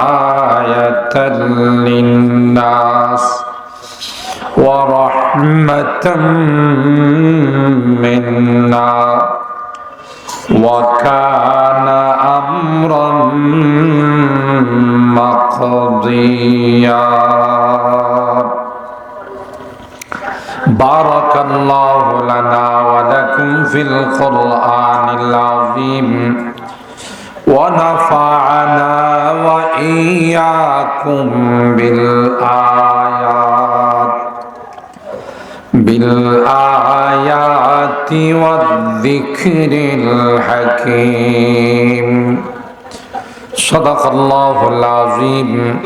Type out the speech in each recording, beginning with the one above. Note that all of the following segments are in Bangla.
آية للناس ورحمة منا وكان أمرا مقضيا. بارك الله لنا ولكم في القرآن العظيم. ونفعنا وإياكم بالآيات. بالآيات والذكر الحكيم. صدق الله العظيم.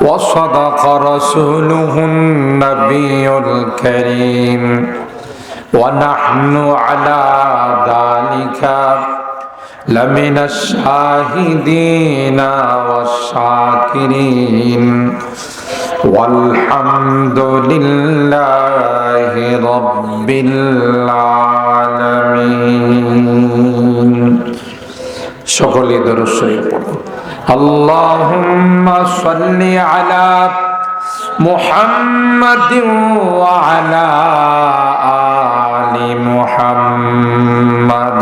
وصدق رسوله النبي الكريم. ونحن على ذلك لمن الشاهدين والشاكرين والحمد لله رب العالمين সকলে দরশ্বরী পড়ুন اللهم صل على محمد وعلى آل محمد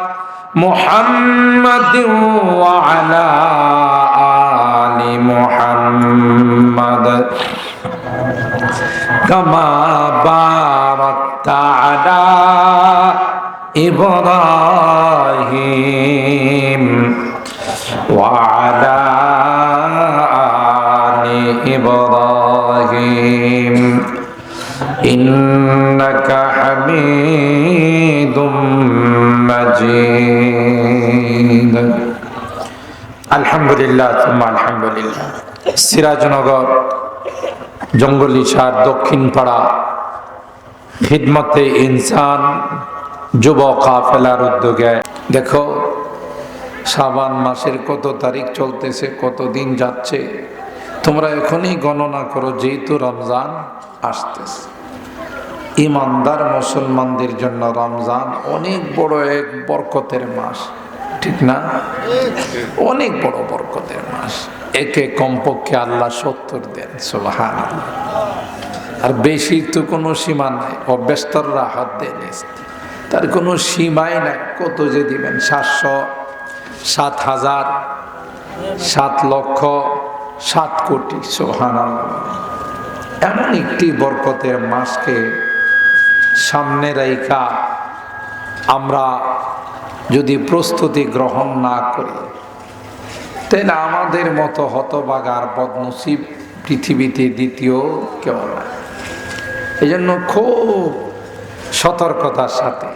محمد وعلى آل محمد. كما باركت على إبراهيم وعلى আলহামদুলিল্লাহ সিরাজনগর জঙ্গলি সার দক্ষিণ পাড়া খিদমতে ইনসান, যুব কাফেলার উদ্যোগে। দেখো সাবান মাসের কত তারিখ চলতেছে, কত দিন যাচ্ছে। তোমরা এখনই গণনা করো, যেহেতু রমজান আসতেছে। ইমানদার মুসলমানদের জন্য রমজান অনেক বড় এক বরকতের মাস, ঠিক না? অনেক বড় বরকতের মাস। একে কমপক্ষে আল্লাহ সত্তর দেন সোহান আর বেশি তো কোনো সীমা নাই অব্যস্তররা হাত দেন তার কোনো সীমাই নাই, কত যে দিবেন? সাতশো, সাত হাজার, সাত লক্ষ, সাত কোটি সোহান এমন একটি বরকতের মাসকে সামনে রেখা আমরা যদি প্রস্তুতি গ্রহণ না করি, তাহলে আমাদের মতো হতবাগার বদনসিব পৃথিবীতে দ্বিতীয় কেউ না। এই জন্য খুব সতর্কতার সাথে,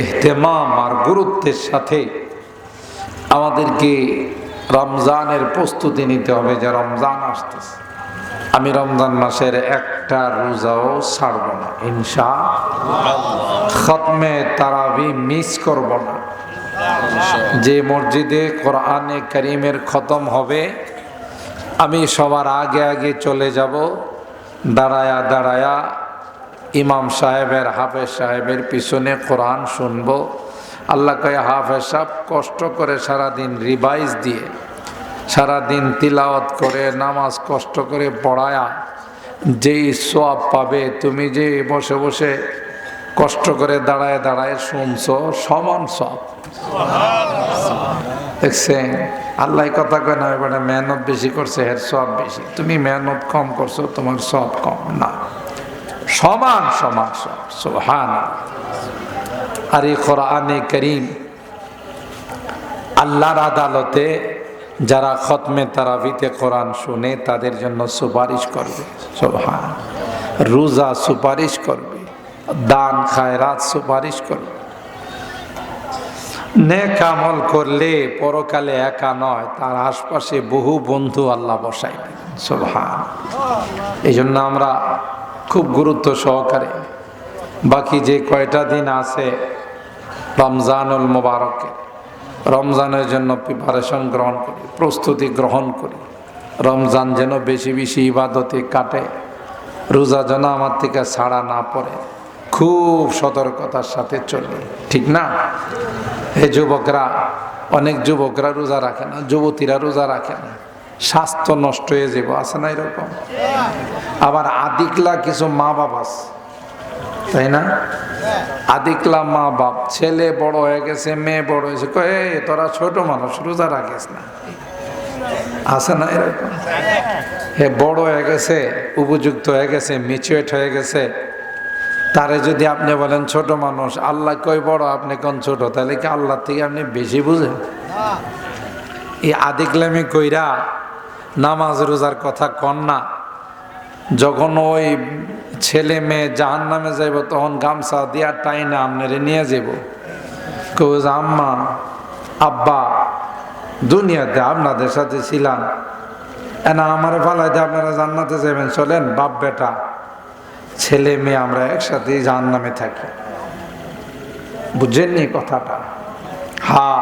এহতেমাম আর গুরুত্বের সাথে আমাদেরকে রমজানের প্রস্তুতি নিতে হবে যে রমজান আসতেছে। আমি রমজান মাসের একটা রোজাও ছাড়ব না, ইনশা খতমে তারাবি মিস করব না। যে মসজিদে কোরআনে করিমের খতম হবে, আমি সবার আগে আগে চলে যাব, দাঁড়ায়া দাঁড়ায়া ইমাম সাহেবের, হাফেজ সাহেবের পিছনে কোরআন শুনব। আল্লাহ কয়ে, হাফেজ সাহেব, কষ্ট করে সারাদিন রিভাইজ দিয়ে, সারাদিন তিলাওয়াত করে, নামাজ কষ্ট করে পড়ায়া যেই সব পাবে, তুমি যে বসে বসে কষ্ট করে দাঁড়ায় দাঁড়ায় শুনছো, সমান সব দেখছেন? আল্লাহ কথা কয় না এবারে মেহনত বেশি করছে, হের সব বেশি। তুমি মেহনত কম করছ, তোমার সব কম। না। সমান সমান সব সোহান আর এই করিম আল্লাহর আদালতে যারা খতমে তারাবিতে কোরআন শুনে তাদের জন্য সুপারিশ করবে। সোহান রোজা সুপারিশ করবে। দান, খায়রাত সুপারিশ করবে। নেক আমল করলে পরকালে একা নয়, তার আশপাশে বহু বন্ধু আল্লাহ বসাই সোভান এই জন্য আমরা খুব গুরুত্ব সহকারে বাকি যে কয়টা দিন আছে, রমজানুল মোবারকে রমজানের জন্য প্রিপারেশন গ্রহণ করি, প্রস্তুতি গ্রহণ করি। রমজান যেন বেশি বেশি ইবাদতে কাটে, রোজা যেন আমার থেকে ছাড়া না পড়ে, খুব সতর্কতার সাথে চলে, ঠিক না? হে যুবকরা, অনেক যুবকরা রোজা রাখে না, যুবতীরা রোজা রাখে না, স্বাস্থ্য নষ্ট হয়ে যাব, আছে না এরকম? আবার আদিকলা কিছু মা বাবা আছে তাই না? আদিকলা মা বাপ, ছেলে বড় হয়ে গেছে, মেয়ে বড় হয়েছে, কয়ে তোরা ছোট মানুষ, রোজা রাখিস না। আছে না এরকম? হে বড় হয়ে গেছে, উপযুক্ত হয়ে গেছে মিচুয়েট হয়ে গেছে। তারে যদি আপনি বলেন ছোট মানুষ, আল্লাহ কই বড়, আপনি কোন ছোট? তাহলে কি আল্লাহ থেকে আপনি বেশি বুঝেন? এই আদিকলামি কইরা নামাজ, রোজার কথা কন না। যখন ওই ছেলে মেয়ে জাহান নামে যাইব, তখন গামছা দিয়া টাইনা আপনারে নিয়ে যাব কেউ আম্মা, আব্বা, দুনিয়াতে আপনাদের সাথে ছিলাম। এনা আমার ফালাইতে আপনারা জান্নাতে যাবেন চলেন বাপ বেটা, ছেলে মেয়ে আমরা একসাথে জাহান নামে থাকি বুঝেননি কথাটা? হা,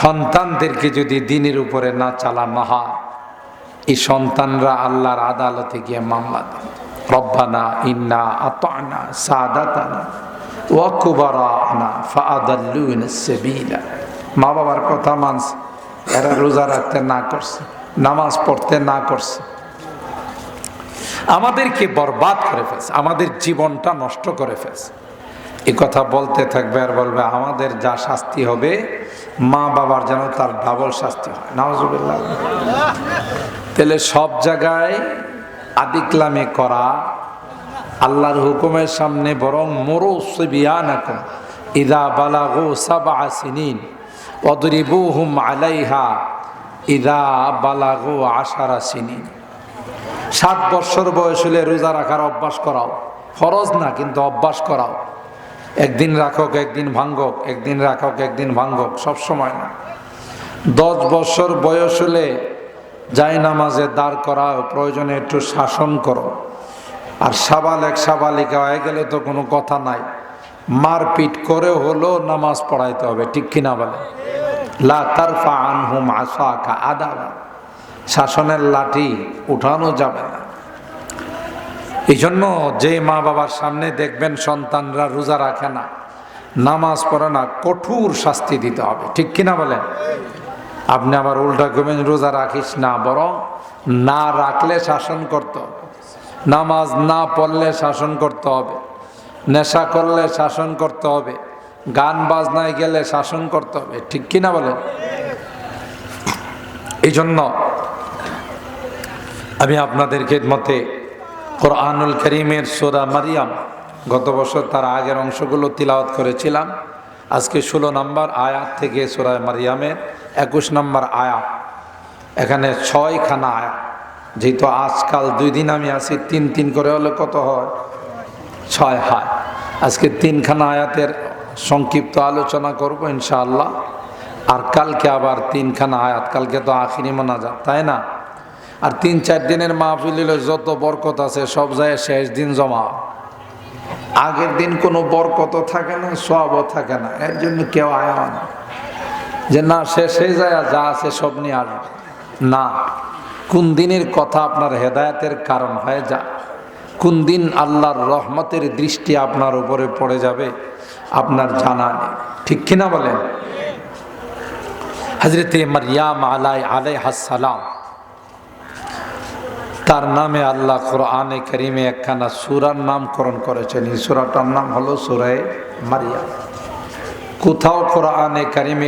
সন্তানদেরকে যদি দিনের উপরে না চালানো হয় এই সন্তানরা আল্লাহর আদালতে গিয়ে মামলা দেন রব্বানা ইন্না আতানা সাদাতানা সাবিলা। মা বাবার কথা মানছে, এরা রোজা রাখতে না করছে, নামাজ পড়তে না করছে। আমাদেরকে বরবাদ করে ফেলছে, আমাদের জীবনটা নষ্ট করে ফেলছে। এ কথা বলতে থাকবে আর বলবে, আমাদের যা শাস্তি হবে, মা বাবার যেন তার ডাবল শাস্তি হয়। নওয়াজুবিল্লাহ তাহলে সব জায়গায় আদিক্লামে করা আল্লাহর হুকুমের সামনে বরং মরু সিবিয়ান এখন ইদা বালাগু সাবা সিনিন অদরিবুহুম আলাইহা, ইদা বালাগু আশারা সিনিন। সাত বৎসর বয়স হলে রোজা রাখার অভ্যাস করাও। ফরজ না, কিন্তু অভ্যাস করাও। একদিন রাখক, একদিন ভাঙ্গক, একদিন রাখক, একদিন ভাঙ্গক, সব সময় না। দশ বছর বয়স হলে যাই নামাজে দাঁড় করাও, প্রয়োজনে একটু শাসন করো। আর সাবাল এক সাবালিকা হয়ে গেলে তো কোনো কথা নাই। মারপিট করে হলেও নামাজ পড়াইতে হবে, ঠিক কিনা বলে? শাসনের লাঠি উঠানো যাবে না। এই জন্য যে মা বাবার সামনে দেখবেন সন্তানরা রোজা রাখে না, নামাজ পড়ে না, কঠোর শাস্তি দিতে হবে, ঠিক কিনা বলেন আপনি আবার উল্টা করবেন রোজা রাখিস না, বরং না রাখলে শাসন করতে হবে। নামাজ না পড়লে শাসন করতে হবে। নেশা করলে শাসন করতে হবে। গান বাজনায় গেলে শাসন করতে হবে। ঠিক কিনা বলেন? এই জন্য আমি আপনাদের খেদমতে কোরআনুল করিমের সোরা মারিয়াম গত বছর তার আগের অংশগুলো তিলাওয়াত করেছিলাম। আজকে ষোলো নম্বর আয়াত থেকে সোরা মারিয়ামের একুশ নম্বর আয়া। এখানে ছয়খানা আয়া। যেহেতু আজকাল দুই দিন আমি আছি, তিন তিন করে হলে কত হয়? ছয় হয়। আজকে তিনখানা আয়াতের সংক্ষিপ্ত আলোচনা করব ইনশাআল্লাহ। আর কালকে আবার তিনখানা আয়াত। কালকে তো আখিরি মোনাজাত, তাই না? আর তিন চার দিনের মাহফিল হলে যত বরকত আছে, সব যায় শেষ দিন জমা। আগের দিন কোনো বরকত থাকে না সবও থাকে না। এর জন্য কেউ আয়া না। যে না, শেষ হয়ে যায় যা আছে সব নিয়ে আসবে। না, কোন দিনের কথা আপনার হেদায়তের কারণ হয়ে যা, কোন দিন আল্লাহর রহমতের দৃষ্টি আপনার উপরে পড়ে যাবে, আপনার জানা নেই। ঠিক কিনা বলেন? হজরতে মারিয়াম আলাই আলাই হাসালাম তার নামে আল্লাহ কোরআনে করিমে একখানা সুরার নামকরণ করেছেন। এই সুরাটার নাম হলো সুরায় মারিয়া কোথাও কোরআনে করিমে